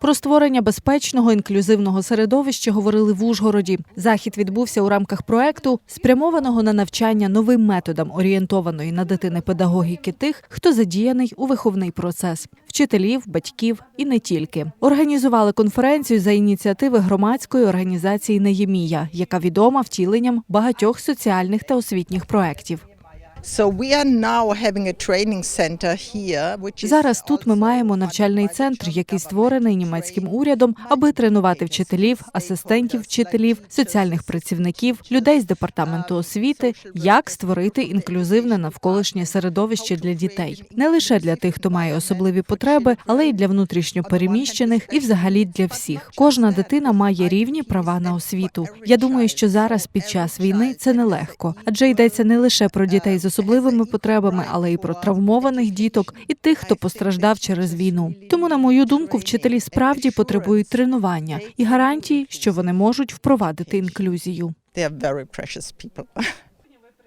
Про створення безпечного інклюзивного середовища говорили в Ужгороді. Захід відбувся у рамках проекту, спрямованого на навчання новим методам орієнтованої на дитини педагогіки тих, хто задіяний у виховний процес вчителів, батьків і не тільки. Організували конференцію за ініціативи громадської організації Неємія, яка відома втіленням багатьох соціальних та освітніх проєктів. Зараз тут ми маємо навчальний центр, який створений німецьким урядом, аби тренувати вчителів, асистентів вчителів, соціальних працівників, людей з департаменту освіти, як створити інклюзивне навколишнє середовище для дітей, не лише для тих, хто має особливі потреби, але й для внутрішньо переміщених і взагалі для всіх. Кожна дитина має рівні права на освіту. Я думаю, що зараз під час війни це нелегко, адже йдеться не лише про дітей з особливими потребами, але й про травмованих діток і тих, хто постраждав через війну. Тому, на мою думку, вчителі справді потребують тренування і гарантії, що вони можуть впровадити інклюзію.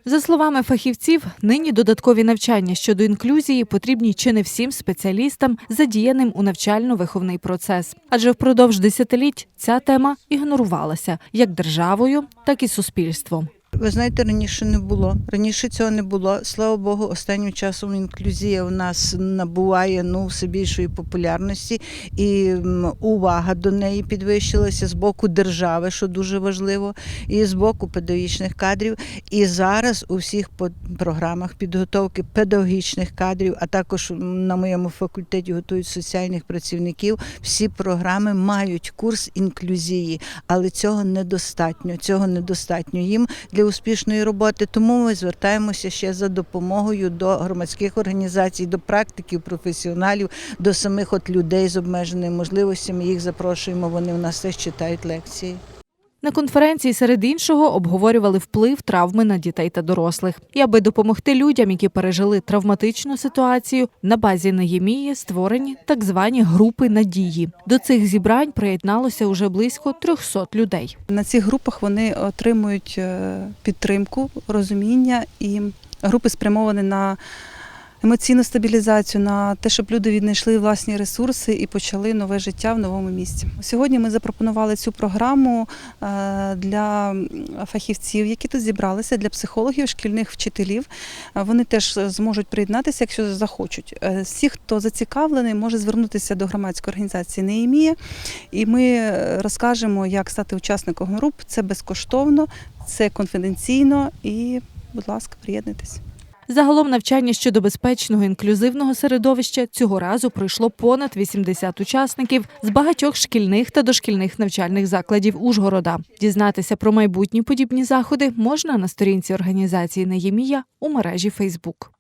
За словами фахівців, нині додаткові навчання щодо інклюзії потрібні чи не всім спеціалістам, задіяним у навчально-виховний процес. Адже впродовж десятиліть ця тема ігнорувалася як державою, так і суспільством. Ви знаєте, раніше не було. Раніше цього не було. Слава Богу, останнім часом інклюзія в нас набуває ну все більшої популярності, і увага до неї підвищилася з боку держави, що дуже важливо, і з боку педагогічних кадрів. І зараз у всіх програмах підготовки педагогічних кадрів, а також на моєму факультеті готують соціальних працівників. Всі програми мають курс інклюзії, але цього недостатньо. Цього недостатньо їм для успішної роботи. Тому ми звертаємося ще за допомогою до громадських організацій, до практиків, професіоналів, до самих от людей з обмеженими можливостями. Їх запрошуємо. Вони в нас теж читають лекції. На конференції серед іншого обговорювали вплив травми на дітей та дорослих. І аби допомогти людям, які пережили травматичну ситуацію, на базі Неємії створені так звані групи надії. До цих зібрань приєдналося уже близько 300 людей. На цих групах вони отримують е, підтримку, розуміння і групи спрямовані на емоційну стабілізацію, на те, щоб люди віднайшли власні ресурси і почали нове життя в новому місці. Сьогодні ми запропонували цю програму е, для фахівців, які тут зібралися, для психологів, шкільних вчителів. Е, Вони теж зможуть приєднатися, якщо захочуть. Е, Всі, хто зацікавлений, може звернутися до громадської організації Неємія, і ми розкажемо, як стати учасником груп. Це безкоштовно, це конфіденційно і, будь ласка, приєднуйтесь. Загалом навчання щодо безпечного інклюзивного середовища цього разу пройшло понад 80 учасників з багатьох шкільних та дошкільних навчальних закладів Ужгорода. Дізнатися про майбутні подібні заходи можна на сторінці організації Неємія у мережі Фейсбук.